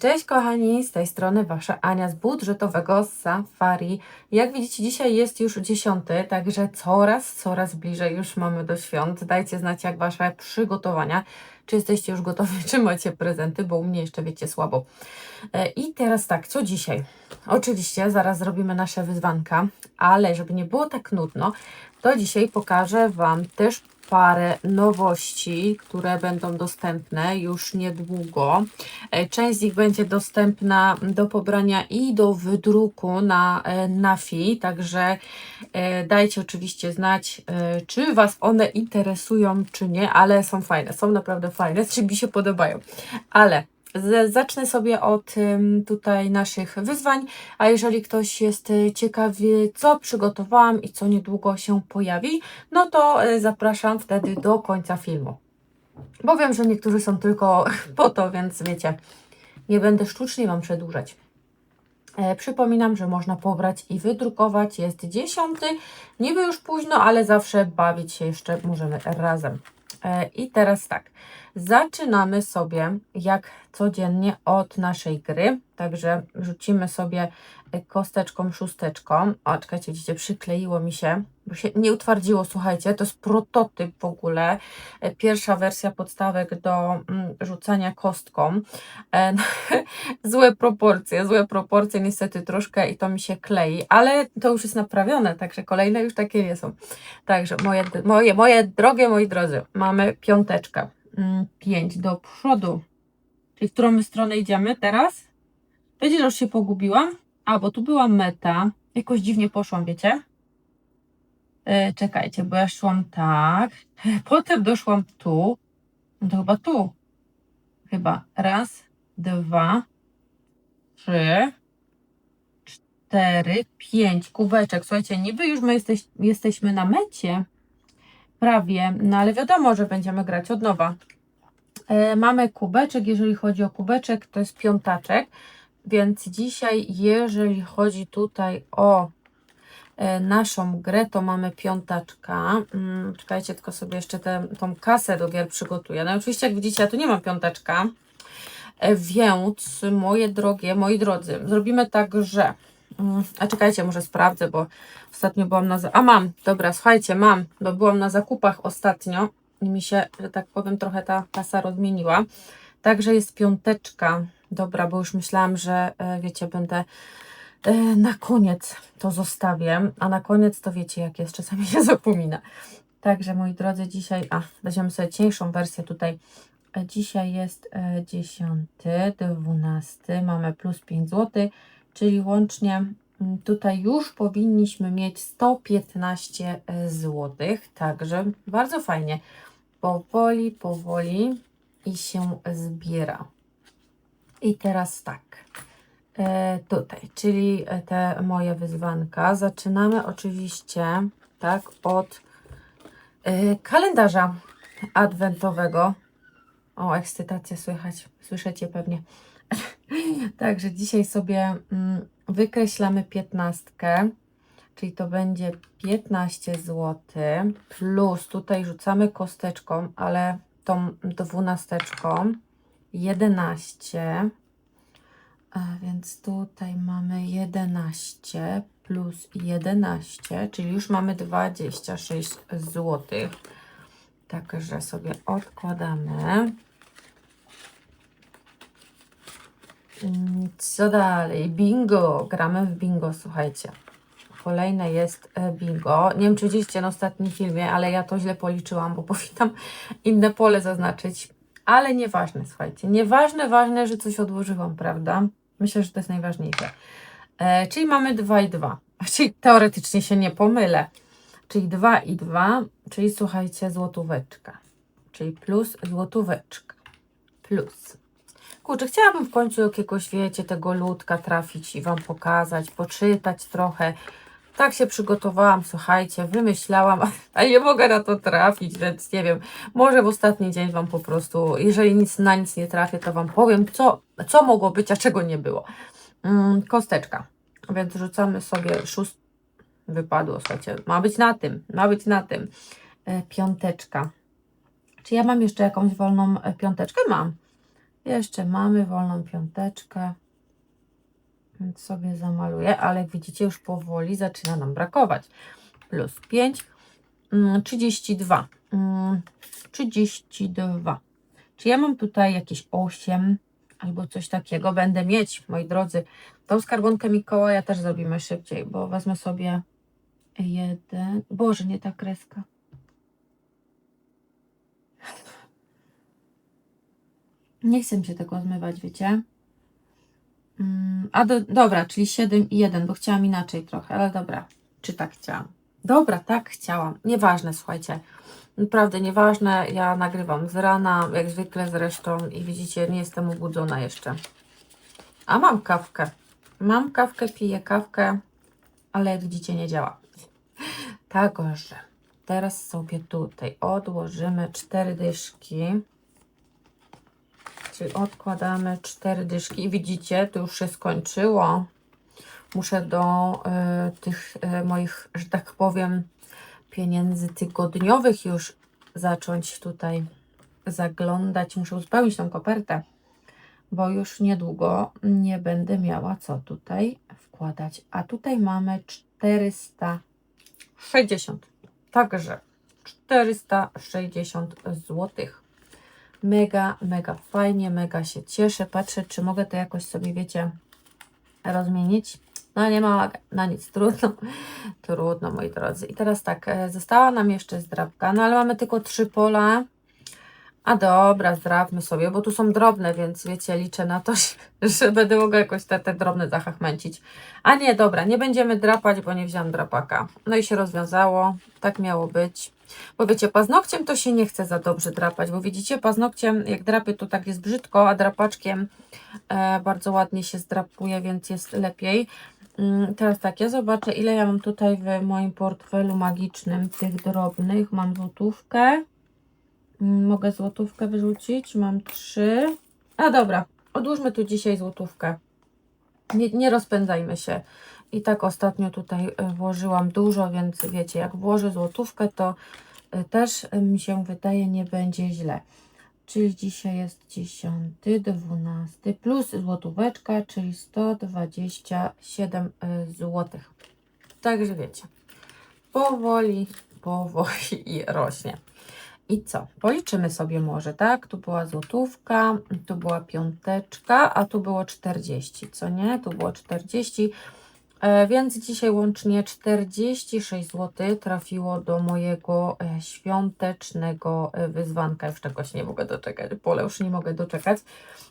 Cześć, kochani, z tej strony Wasza Ania z budżetowego Safari. Jak widzicie, dzisiaj jest już dziesiąty, także coraz, coraz bliżej już mamy do świąt. Dajcie znać, jak Wasze przygotowania. Czy jesteście już gotowi, czy macie prezenty, bo u mnie jeszcze wiecie słabo. E, I teraz tak, co dzisiaj? Oczywiście zaraz zrobimy nasze wyzwanka, ale żeby nie było tak nudno, to dzisiaj pokażę Wam też parę nowości, które będą dostępne już niedługo. E, Część z nich będzie dostępna do pobrania i do wydruku na e, NAFI, także e, dajcie oczywiście znać, czy Was one interesują, czy nie, ale są fajne, są naprawdę fajne, czy mi się podobają. Ale Zacznę sobie od tutaj naszych wyzwań, a jeżeli ktoś jest y, ciekawy, co przygotowałam i co niedługo się pojawi, no to y, zapraszam wtedy do końca filmu. Bo wiem, że niektórzy są tylko po to, więc wiecie, nie będę sztucznie Wam przedłużać. E, przypominam, że można pobrać i wydrukować. Jest dziesiąty, niby już późno, ale zawsze bawić się jeszcze możemy razem. E, I teraz tak, zaczynamy sobie jak codziennie od naszej gry, także rzucimy sobie kosteczką, szósteczką. O, czekajcie, widzicie, przykleiło mi się, bo się nie utwardziło, słuchajcie, to jest prototyp w ogóle, e, pierwsza wersja podstawek do mm, rzucania kostką. E, złe proporcje, złe proporcje niestety troszkę i to mi się klei, ale to już jest naprawione, także kolejne już takie nie są. Także moje, moje, moje drogie, moi drodzy, mamy piąteczkę. Mm, Pięć do przodu. Czyli w którą stronę idziemy teraz? Wiecie, że już się pogubiłam? A, bo tu była meta. Jakoś dziwnie poszłam, wiecie? E, czekajcie, bo ja szłam tak. Potem doszłam tu. No to chyba tu. Chyba raz, dwa, trzy, cztery, pięć kubeczek. Słuchajcie, niby już my jesteś, jesteśmy na mecie. Prawie, no ale wiadomo, że będziemy grać od nowa. E, mamy kubeczek, jeżeli chodzi o kubeczek, to jest piątaczek, więc dzisiaj, jeżeli chodzi tutaj o e, naszą grę, to mamy piątaczka. Mm, czekajcie, tylko sobie jeszcze tę tą kasę do gier przygotuję. No oczywiście, jak widzicie, ja tu nie mam piąteczka, e, więc moje drogie, moi drodzy, zrobimy tak, że Mm, A czekajcie, może sprawdzę, bo ostatnio byłam na. A mam, dobra, słuchajcie, mam, bo byłam na zakupach ostatnio i mi się, że tak powiem, trochę ta kasa rozmieniła. Także jest piąteczka. Dobra, bo już myślałam, że e, wiecie, będę e, na koniec to zostawię, a na koniec to wiecie, jak jest, czasami się zapomina. Także moi drodzy, dzisiaj, a weźmiemy sobie cieńszą wersję tutaj. E, Dzisiaj jest e, 10, 12, mamy plus 5 zł, czyli łącznie mm, tutaj już powinniśmy mieć 115 zł. Także bardzo fajnie. Powoli, powoli i się zbiera. I teraz tak. E, tutaj, czyli e, te moje wyzwanka. Zaczynamy oczywiście tak od e, kalendarza adwentowego. O, ekscytację słychać, słyszycie pewnie. Także dzisiaj sobie mm, wykreślamy piętnastkę, czyli to będzie 15 zł, plus tutaj rzucamy kosteczką, ale tą dwunasteczką 11, a więc tutaj mamy 11 plus 11, czyli już mamy 26 zł. Także sobie odkładamy. Co dalej? Bingo. Gramy w bingo, słuchajcie. Kolejne jest e, bingo. Nie wiem, czy widzieliście na ostatnim filmie, ale ja to źle policzyłam, bo powinnam inne pole zaznaczyć. Ale nieważne, słuchajcie. Nieważne, ważne, że coś odłożyłam, prawda? Myślę, że to jest najważniejsze. E, czyli mamy 2 i 2. Czyli teoretycznie się nie pomylę. Czyli 2 i 2, czyli słuchajcie, złotóweczka. Czyli plus złotóweczka. Plus. Kurczę, chciałabym w końcu jakiegoś, wiecie, tego ludka trafić i Wam pokazać, poczytać trochę. Tak się przygotowałam, słuchajcie, wymyślałam, ale nie mogę na to trafić, więc nie wiem, może w ostatni dzień Wam po prostu, jeżeli nic na nic nie trafię, to Wam powiem, co, co mogło być, a czego nie było. Mm, kosteczka, więc rzucamy sobie szóst... Wypadło, słuchajcie, ma być na tym, ma być na tym. E, piąteczka. Czy ja mam jeszcze jakąś wolną e, piąteczkę? Mam. Jeszcze mamy wolną piąteczkę. Więc sobie zamaluję, ale jak widzicie już powoli zaczyna nam brakować. Plus 5, mm, 32. Mm, 32. Czy ja mam tutaj jakieś 8 albo coś takiego? Będę mieć, moi drodzy. Tą skarbonkę Mikołaja też zrobimy szybciej, bo wezmę sobie jeden. Boże, nie ta kreska. Nie chcę się tego zmywać, wiecie? Mm, A do, dobra, czyli 7 i 1, bo chciałam inaczej trochę, ale dobra. Czy tak chciałam? Dobra, tak chciałam. Nieważne, słuchajcie. Naprawdę nieważne. Ja nagrywam z rana, jak zwykle zresztą, i widzicie, nie jestem obudzona jeszcze. A mam kawkę. Mam kawkę, piję kawkę, ale jak widzicie, nie działa. Także teraz sobie tutaj odłożymy cztery dyszki. Czyli odkładamy cztery dyszki i widzicie, to już się skończyło. Muszę do y, tych y, moich, że tak powiem, pieniędzy tygodniowych już zacząć tutaj zaglądać. Muszę uzupełnić tą kopertę, bo już niedługo nie będę miała co tutaj wkładać. A tutaj mamy 460. Także 460 złotych. Mega, mega fajnie, mega się cieszę. Patrzę, czy mogę to jakoś sobie, wiecie, rozmienić. No nie ma na nic, trudno. Trudno, moi drodzy. I teraz tak, e, została nam jeszcze zdrabka, no ale mamy tylko trzy pola. A dobra, zdrawmy sobie, bo tu są drobne, więc wiecie, liczę na to, że będę mogła jakoś te, te drobne zachachmęcić. A nie, dobra, nie będziemy drapać, bo nie wziąłem drapaka. No i się rozwiązało, tak miało być. Bo wiecie, paznokciem to się nie chce za dobrze drapać, bo widzicie, paznokciem jak drapię to tak jest brzydko, a drapaczkiem e, bardzo ładnie się zdrapuje, więc jest lepiej. Mm, Teraz tak, ja zobaczę ile ja mam tutaj w moim portfelu magicznym tych drobnych. Mam złotówkę. Mm, Mogę złotówkę wyrzucić. Mam trzy. A dobra, odłóżmy tu dzisiaj złotówkę. Nie, nie rozpędzajmy się. I tak ostatnio tutaj e, włożyłam dużo, więc wiecie, jak włożę złotówkę, to e, też e, mi się wydaje nie będzie źle. Czyli dzisiaj jest 10, 12 plus złotóweczka, czyli 127 zł. Także wiecie, powoli, powoli rośnie. I co? Policzymy sobie może, tak? Tu była złotówka, tu była piąteczka, a tu było 40, co nie? Tu było 40, e, więc dzisiaj łącznie 46 zł trafiło do mojego e, świątecznego e, wyzwanka. Już czegoś nie mogę doczekać, pole już nie mogę doczekać.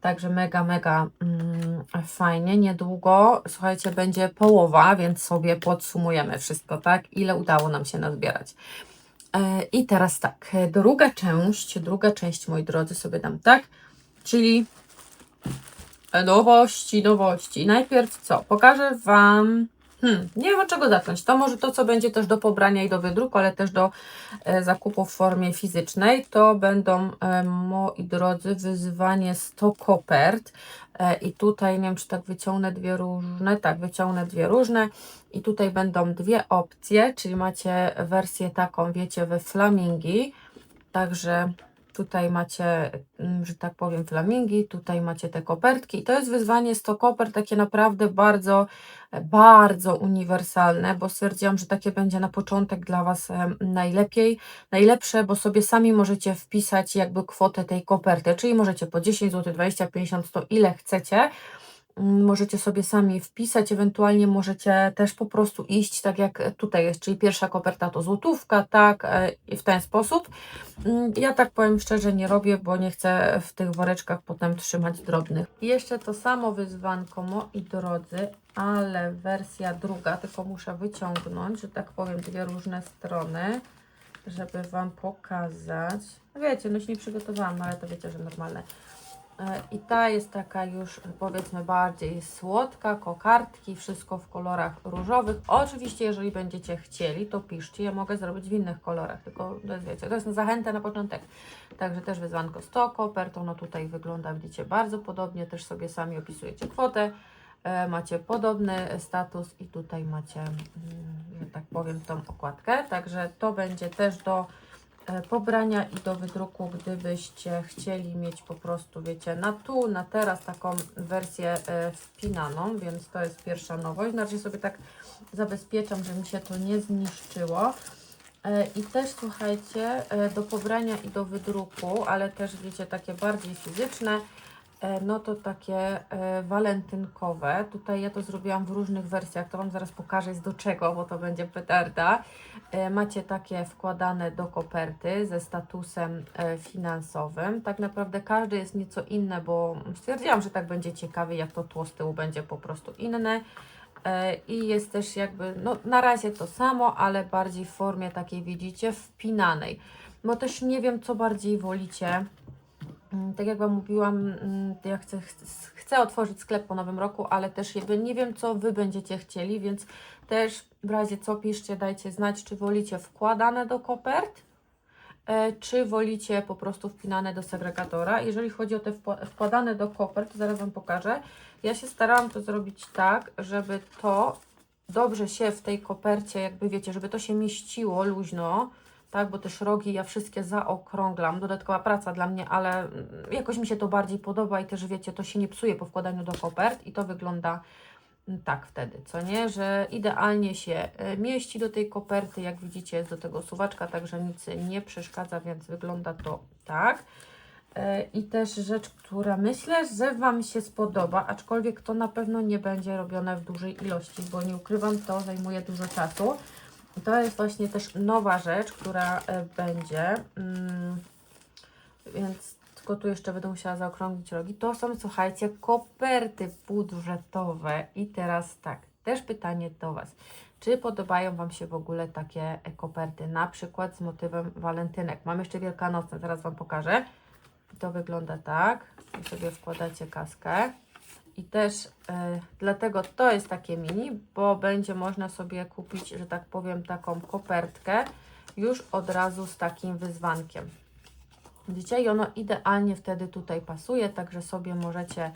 Także mega, mega mm, fajnie. Niedługo, słuchajcie, będzie połowa, więc sobie podsumujemy wszystko, tak? Ile udało nam się nazbierać. E, I teraz tak, e, druga część, druga część, moi drodzy, sobie dam tak, czyli e, nowości, nowości. Najpierw co? Pokażę Wam, hmm, nie wiem od czego zacząć. To może to, co będzie też do pobrania i do wydruku, ale też do e, zakupu w formie fizycznej. To będą, e, moi drodzy, wyzwanie 100 kopert. E, I tutaj, nie wiem, czy tak wyciągnę dwie różne, tak, wyciągnę dwie różne. I tutaj będą dwie opcje, czyli macie wersję taką, wiecie, we flamingi. Także tutaj macie, mm, że tak powiem, flamingi, tutaj macie te kopertki. I to jest wyzwanie 100 kopert, takie naprawdę bardzo, bardzo uniwersalne, bo stwierdziłam, że takie będzie na początek dla Was najlepiej, najlepsze, bo sobie sami możecie wpisać jakby kwotę tej koperty, czyli możecie po 10 zł, 20, 50, 100, ile chcecie. Możecie sobie sami wpisać, ewentualnie możecie też po prostu iść tak jak tutaj jest, czyli pierwsza koperta to złotówka, tak, e, i w ten sposób. Mm, Ja tak powiem szczerze nie robię, bo nie chcę w tych woreczkach potem trzymać drobnych. Jeszcze to samo wyzwanko, moi drodzy, ale wersja druga, tylko muszę wyciągnąć, że tak powiem, dwie różne strony, żeby Wam pokazać. Wiecie, no się nie przygotowałam, ale to wiecie, że normalne. E, I ta jest taka już powiedzmy bardziej słodka, kokardki, wszystko w kolorach różowych. Oczywiście, jeżeli będziecie chcieli, to piszcie, ja mogę zrobić w innych kolorach, tylko to jest, wiecie, to jest zachęta na początek. Także też wyzwanko 100 kopert, ono tutaj wygląda, widzicie, bardzo podobnie, też sobie sami opisujecie kwotę. E, Macie podobny status i tutaj macie, mm, że tak powiem, tą okładkę. Także to będzie też do pobrania i do wydruku, gdybyście chcieli mieć po prostu, wiecie, na tu, na teraz taką wersję e, wpinaną, więc to jest pierwsza nowość. Znaczy sobie tak zabezpieczam, że mi się to nie zniszczyło. E, I też słuchajcie, e, do pobrania i do wydruku, ale też wiecie, takie bardziej fizyczne, e, no to takie e, walentynkowe. Tutaj ja to zrobiłam w różnych wersjach, to Wam zaraz pokażę jest do czego, bo to będzie petarda. E, Macie takie wkładane do koperty ze statusem e, finansowym. Tak naprawdę każdy jest nieco inne, bo stwierdziłam, że tak będzie ciekawy, jak to tło z tyłu będzie po prostu inne. E, I jest też jakby, no na razie to samo, ale bardziej w formie takiej, widzicie, wpinanej. Bo też nie wiem, co bardziej wolicie. Mm, Tak jak Wam mówiłam, mm, ja chcę, ch- chcę otworzyć sklep po nowym roku, ale też nie wiem, co Wy będziecie chcieli, więc też w razie co piszcie, dajcie znać, czy wolicie wkładane do kopert, e, czy wolicie po prostu wpinane do segregatora. Jeżeli chodzi o te wkładane do kopert, zaraz Wam pokażę. Ja się starałam to zrobić tak, żeby to dobrze się w tej kopercie, jakby wiecie, żeby to się mieściło luźno, tak, bo też rogi ja wszystkie zaokrąglam, dodatkowa praca dla mnie, ale mm, jakoś mi się to bardziej podoba i też wiecie, to się nie psuje po wkładaniu do kopert i to wygląda mm, tak wtedy, co nie, że idealnie się e, mieści do tej koperty, jak widzicie jest do tego suwaczka, także nic nie przeszkadza, więc wygląda to tak. E, I też rzecz, która myślę, że Wam się spodoba, aczkolwiek to na pewno nie będzie robione w dużej ilości, bo nie ukrywam, to zajmuje dużo czasu. To jest właśnie też nowa rzecz, która e, będzie, mm, więc tylko tu jeszcze będę musiała zaokrąglić rogi. To są, słuchajcie, koperty budżetowe. I teraz tak, też pytanie do Was. Czy podobają Wam się w ogóle takie e, koperty, na przykład z motywem walentynek? Mam jeszcze wielkanocne, zaraz Wam pokażę. To wygląda tak. I sobie wkładacie kaskę. I też e, dlatego to jest takie mini, bo będzie można sobie kupić, że tak powiem, taką kopertkę już od razu z takim wyzwankiem. Widzicie? I ono idealnie wtedy tutaj pasuje, także sobie możecie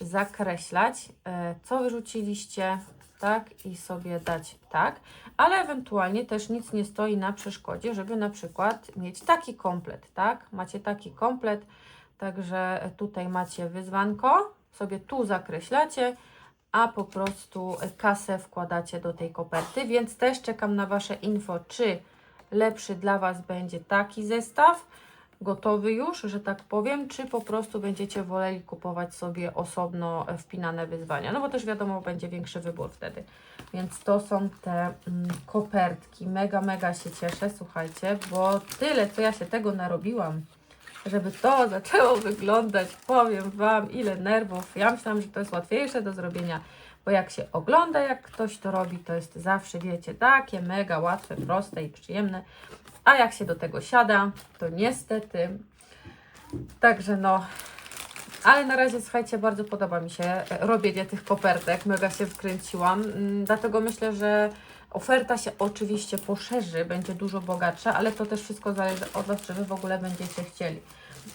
zakreślać, e, co wyrzuciliście, tak, i sobie dać tak, ale ewentualnie też nic nie stoi na przeszkodzie, żeby na przykład mieć taki komplet, tak, macie taki komplet, także tutaj macie wyzwanko, sobie tu zakreślacie, a po prostu kasę wkładacie do tej koperty, więc też czekam na Wasze info, czy lepszy dla Was będzie taki zestaw, gotowy już, że tak powiem, czy po prostu będziecie woleli kupować sobie osobno wpinane wyzwania, no bo też wiadomo, będzie większy wybór wtedy. Więc to są te mm, kopertki. Mega, mega się cieszę, słuchajcie, bo tyle, co ja się tego narobiłam, żeby to zaczęło wyglądać, powiem Wam, ile nerwów. Ja myślałam, że to jest łatwiejsze do zrobienia, bo jak się ogląda, jak ktoś to robi, to jest zawsze, wiecie, takie mega łatwe, proste i przyjemne. A jak się do tego siada, to niestety. Także no. Ale na razie, słuchajcie, bardzo podoba mi się e, robienie tych kopertek. Mega się wkręciłam. Mm, Dlatego myślę, że oferta się oczywiście poszerzy, będzie dużo bogatsza, ale to też wszystko zależy od Was, czy Wy w ogóle będziecie chcieli.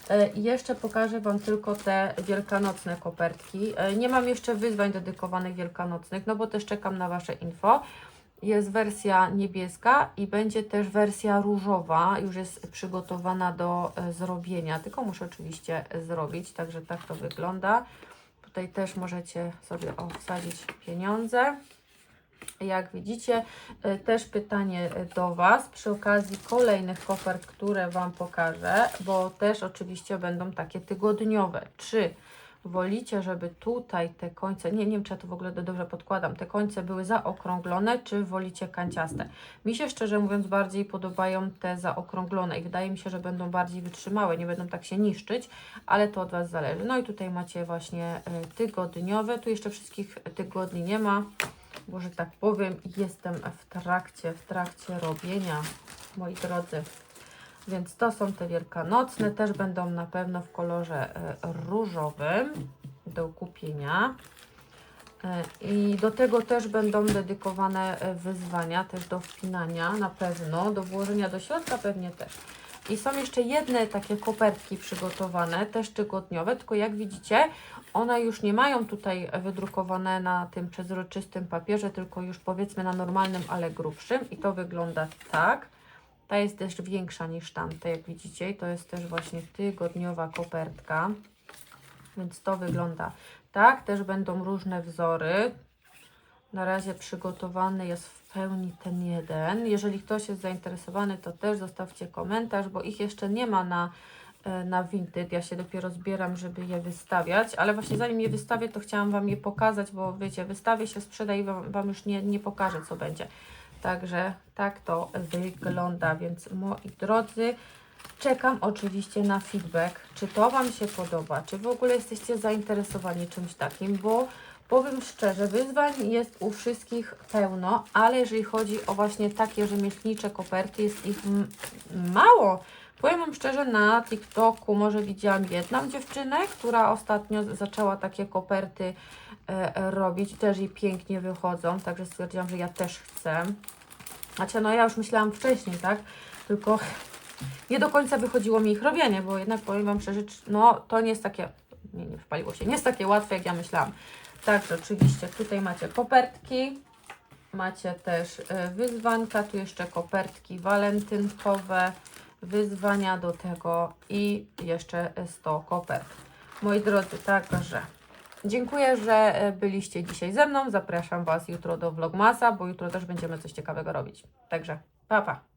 E, I jeszcze pokażę Wam tylko te wielkanocne kopertki. E, Nie mam jeszcze wyzwań dedykowanych wielkanocnych, no bo też czekam na Wasze info. Jest wersja niebieska i będzie też wersja różowa, już jest przygotowana do e, zrobienia, tylko muszę oczywiście zrobić, także tak to wygląda. Tutaj też możecie sobie o, pieniądze. Jak widzicie, e, też pytanie do Was przy okazji kolejnych kopert, które Wam pokażę, bo też oczywiście będą takie tygodniowe. Czy wolicie, żeby tutaj te końce, nie, nie wiem czy ja to w ogóle do- dobrze podkładam, te końce były zaokrąglone, czy wolicie kanciaste? Mi się szczerze mówiąc bardziej podobają te zaokrąglone i wydaje mi się, że będą bardziej wytrzymałe, nie będą tak się niszczyć, ale to od Was zależy. No i tutaj macie właśnie e, tygodniowe, tu jeszcze wszystkich tygodni nie ma, bo że tak powiem, jestem w trakcie, w trakcie robienia, moi drodzy. Więc to są te wielkanocne, też będą na pewno w kolorze e, różowym do kupienia. E, I do tego też będą dedykowane e, wyzwania, też do wpinania na pewno, do włożenia do środka pewnie też. I są jeszcze jedne takie kopertki przygotowane, też tygodniowe, tylko jak widzicie, one już nie mają tutaj wydrukowane na tym przezroczystym papierze, tylko już powiedzmy na normalnym, ale grubszym. I to wygląda tak. Ta jest też większa niż tamte, jak widzicie. To jest też właśnie tygodniowa kopertka. Więc to wygląda tak. Też będą różne wzory. Na razie przygotowany jest w pełni ten jeden. Jeżeli ktoś jest zainteresowany, to też zostawcie komentarz, bo ich jeszcze nie ma na, e, na Vinted. Ja się dopiero zbieram, żeby je wystawiać, ale właśnie zanim je wystawię, to chciałam Wam je pokazać, bo wiecie, wystawię się, sprzeda i Wam, wam już nie, nie pokażę, co będzie. Także tak to wygląda, więc moi drodzy, czekam oczywiście na feedback, czy to Wam się podoba, czy w ogóle jesteście zainteresowani czymś takim, bo powiem szczerze, wyzwań jest u wszystkich pełno, ale jeżeli chodzi o właśnie takie rzemieślnicze koperty, jest ich mało. Powiem Wam szczerze, na TikToku może widziałam jedną dziewczynę, która ostatnio zaczęła takie koperty robić, też jej pięknie wychodzą, także stwierdziłam, że ja też chcę. Znaczy, no ja już myślałam wcześniej, tak? Tylko nie do końca wychodziło mi ich robienie, bo jednak powiem Wam szczerze, no to nie jest takie, nie, nie wpaliło się, nie jest takie łatwe, jak ja myślałam. Także oczywiście tutaj macie kopertki, macie też e, wyzwanka, tu jeszcze kopertki walentynkowe, wyzwania do tego i jeszcze 100 kopert. Moi drodzy, także dziękuję, że e, byliście dzisiaj ze mną. Zapraszam Was jutro do Vlogmasa, bo jutro też będziemy coś ciekawego robić. Także pa, pa.